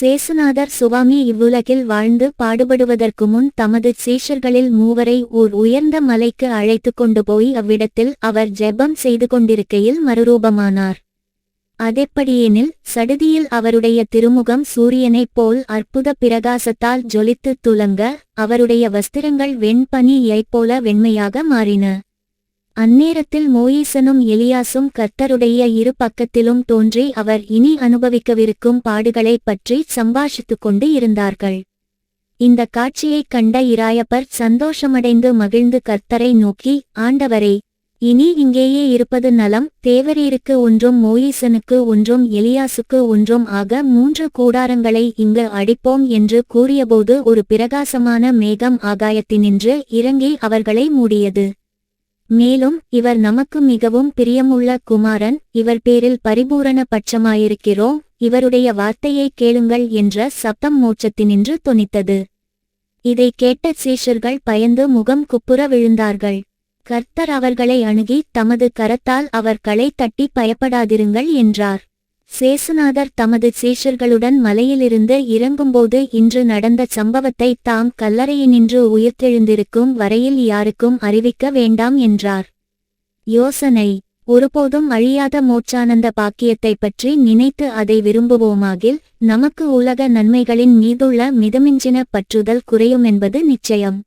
சேசுநாதர் சுவாமி இவ்வுலகில் வாழ்ந்து பாடுபடுவதற்கு முன் தமது சீஷர்களில் மூவரை ஓர் உயர்ந்த மலைக்கு அழைத்துக் கொண்டு போய் அவ்விடத்தில் அவர் ஜெபம் செய்து கொண்டிருக்கையில் மறுரூபமானார். அதெப்படியெனில் சடுதியில் அவருடைய திருமுகம் சூரியனைப் போல் அற்புத பிரகாசத்தால் ஜொலித்துத் துலங்க அவருடைய வஸ்திரங்கள் வெண்பனியைப் போல வெண்மையாக மாறின. அந்நேரத்தில் மோயிசனும் எலியாசும் கர்த்தருடைய இரு பக்கத்திலும் தோன்றி அவர் இனி அனுபவிக்கவிருக்கும் பாடுகளைப் பற்றி சம்பாஷித்துக் கொண்டு இருந்தார்கள். இந்த காட்சியைக் கண்ட இராயப்பர் சந்தோஷமடைந்து மகிழ்ந்து கர்த்தரை நோக்கி ஆண்டவரே இனி இங்கேயே இருப்பது நலம் தேவரீருக்கு ஒன்றும் மோயிசனுக்கு ஒன்றும் எலியாசுக்கு ஒன்றும் ஆக மூன்று கூடாரங்களை இங்கு அடிப்போம் என்று கூறியபோது ஒரு பிரகாசமான மேகம் ஆகாயத்தினின்று இறங்கி அவர்களை மூடியது. மேலும் இவர் நமக்கு மிகவும் பிரியமுள்ள குமாரன் இவர் பேரில் பரிபூரண பட்சமாயிருக்கிறோம் இவருடைய வார்த்தையை கேளுங்கள் என்ற சப்தம் மோட்சத்தினின்று தொனித்தது. இதை கேட்ட சீஷர்கள் பயந்து முகம் குப்புற விழுந்தார்கள். கர்த்தர் அவர்களை அணுகி தமது கரத்தால் அவர்களை தட்டி பயப்படாதிருங்கள் என்றார். சேசுநாதர் தமது சீஷர்களுடன் மலையிலிருந்து இறங்கும்போது இன்று நடந்த சம்பவத்தை தாம் கல்லறையினின்று உயிர்த்தெழுந்திருக்கும் வரையில் யாருக்கும் அறிவிக்க வேண்டாம் என்றார். யோசனை ஒருபோதும் அழியாத மோட்சானந்த பாக்கியத்தைப் பற்றி நினைத்து அதை விரும்புவோமாகில் நமக்கு உலக நன்மைகளின் மீதுள்ள மிதமிஞ்சின பற்றுதல் குறையும் என்பது நிச்சயம்.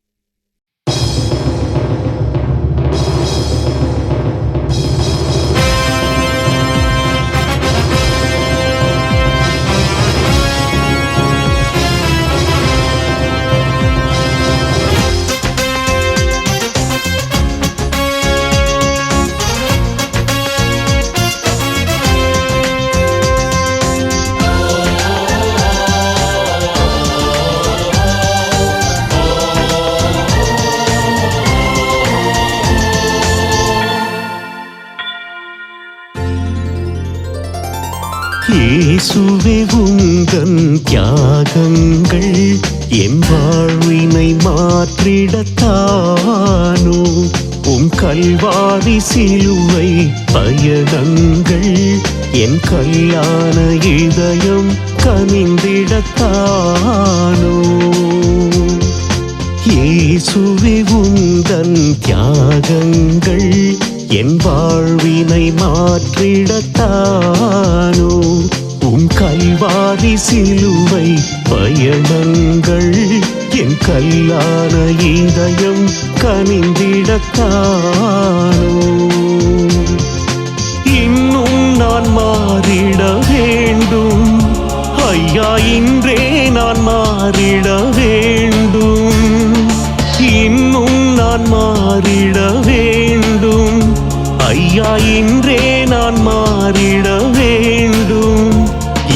கனியான இதயம் கனிந்திடத்தானோ? இயேசுவே உந்தன் தியாகங்கள் என் வாழ்வினை மாற்றிடத்தானோ? உம் கல்வாரி சிலுவை பயணங்கள் என் கல்லான இதயம் கனிந்திடத்தானோ? மாறிட வேண்டும். இன்னும் நான் மாறிட வேண்டும். ஐயா இன்றே நான் மாறிட வேண்டும்.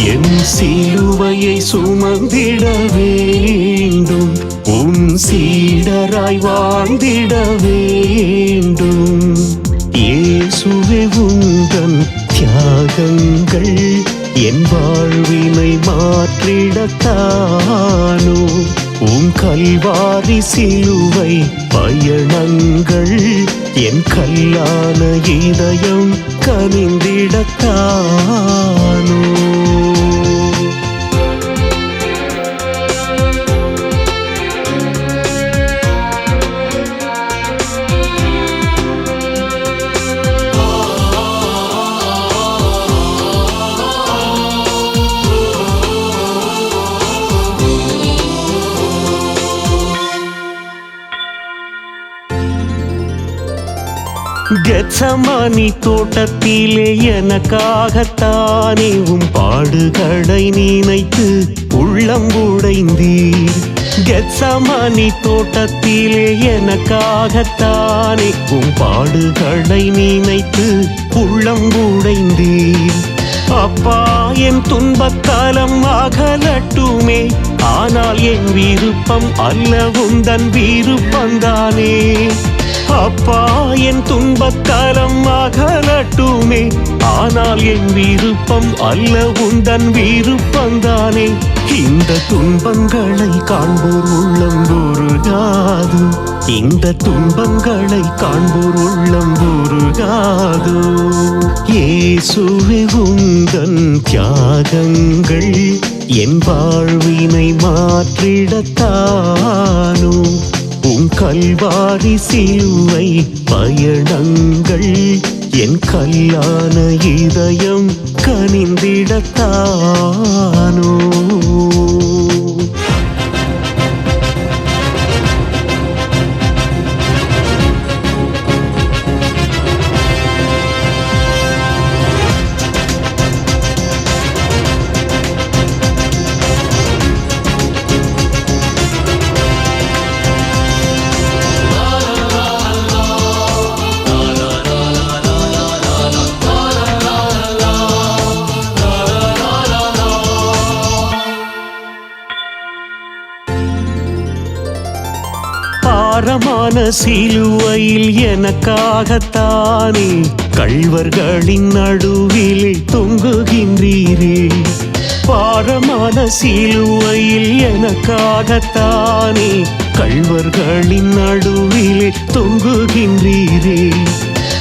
என் சிலுவையை சுமந்திட வேண்டும். உன் சீடராய் வாழ்ந்திட வேண்டும். இயேசுவே உந்தன் தியாகங்கள் என் வாழ்வினை மாற்றிடத்தானோ? உன் கல்வாரி சிலுவை பயணங்கள் என் கல்லான இதயம் கனிந்திடத்தானோ? கெச்சமானி தோட்டத்திலே எனக்காகத்தானே உம் பாடுகளை நினைத்து உள்ளம் உடைந்தீர். கெச்சமானி தோட்டத்திலே எனக்காகத்தானே உம் பாடுகளை நினைத்து உள்ளம் உடைந்தீர். அப்பா என் துன்பக்காலம் அகலட்டுமே ஆனால் என் விருப்பம் அல்ல உந்தன் விருப்பந்தானே அப்பா என் துன்பக்காலம் அகலட்டுமே. ஆனால் என் விருப்பம் அல்ல உந்தன் விருப்பந்தானே இந்த துன்பங்களை காண்போர் உள்ளம் உருகாது இந்த துன்பங்களை காண்போர் உள்ளம் உருகாது ஏசுவே உந்தன் தியாகங்கள் என் வாழ்வினை மாற்றிடத்தானோ கல்வாரி சிலுவை பயணங்கள் என் கல்லான இதயம் கனிந்திடத்தானோ? பாரமான சிலுவையில் எனக்காகத்தானே கள்வர்களின் நடுவிலே தொங்குகின்றீரே. பாரமான சிலுவையில் எனக்காகத்தானே கள்வர்களின் நடுவிலே தொங்குகின்றீரே.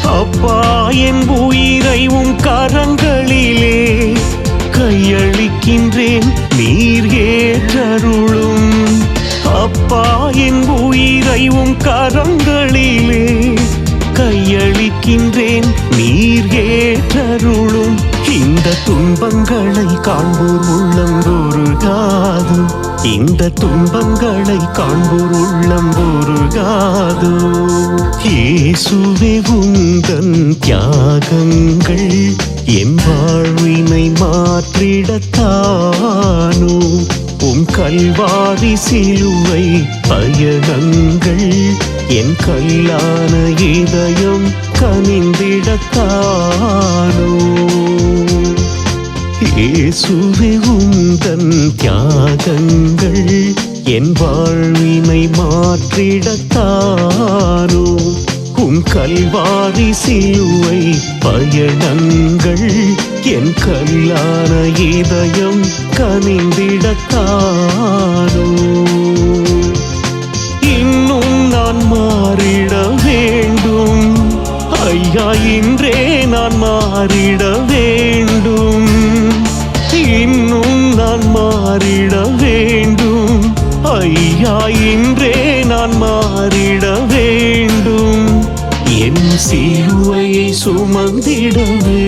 அப்பா என் உயிரை உன் கரங்களிலே கையளிக்கின்றேன் நீர் ஏற்றருளும். அப்பா என் கை உம் கரங்களிலே கையளிக்கின்றேன். நீர் ஏற்றருளும். இந்த துன்பங்களை காண்போர் உள்ளம் உருகாது இந்த துன்பங்களை காண்போர் உள்ளம் உருகாது இயேசுவே உந்தன் தியாகங்கள் என் வாழ்வினை மாற்றிடத்தானோ? உம் கல்வாரி சிலுவை பயணங்கள் என் கல்லான இதயம் கனிந்திடத்தானோ? இயேசுவே உந்தன் தியாகங்கள் என் வாழ்வினை மாற்றிடத்தானோ? உம் கல்வாரி சிலுவை பயணங்கள் என் கல்லான இதயம் கனிந்திடத்தானோ இன்னும் நான் மாறிட வேண்டும். ஐயா இன்றே நான் மாறிட வேண்டும். இன்னும் நான் மாறிட வேண்டும். ஐயா இன்றே நான் மாறிட வேண்டும். என் சிலுவையை சுமந்திடவே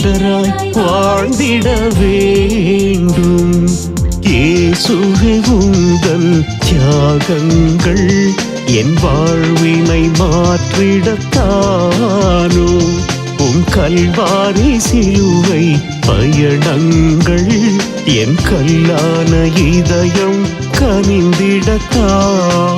சீடராய் வாழ்ந்திட வேண்டும். இயேசுவே உந்தன் தியாகங்கள் என் வாழ்வினை மாற்றிடத்தானோ? உம் கல்வாரி சிலுவை பயணங்கள் என் கல்லான இதயம் கனிந்திடத்தான்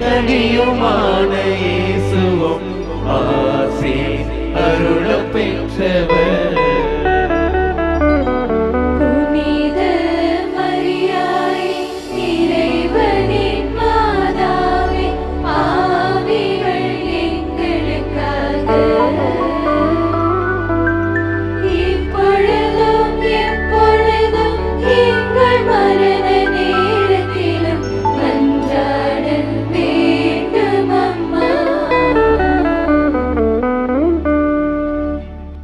கனியுமான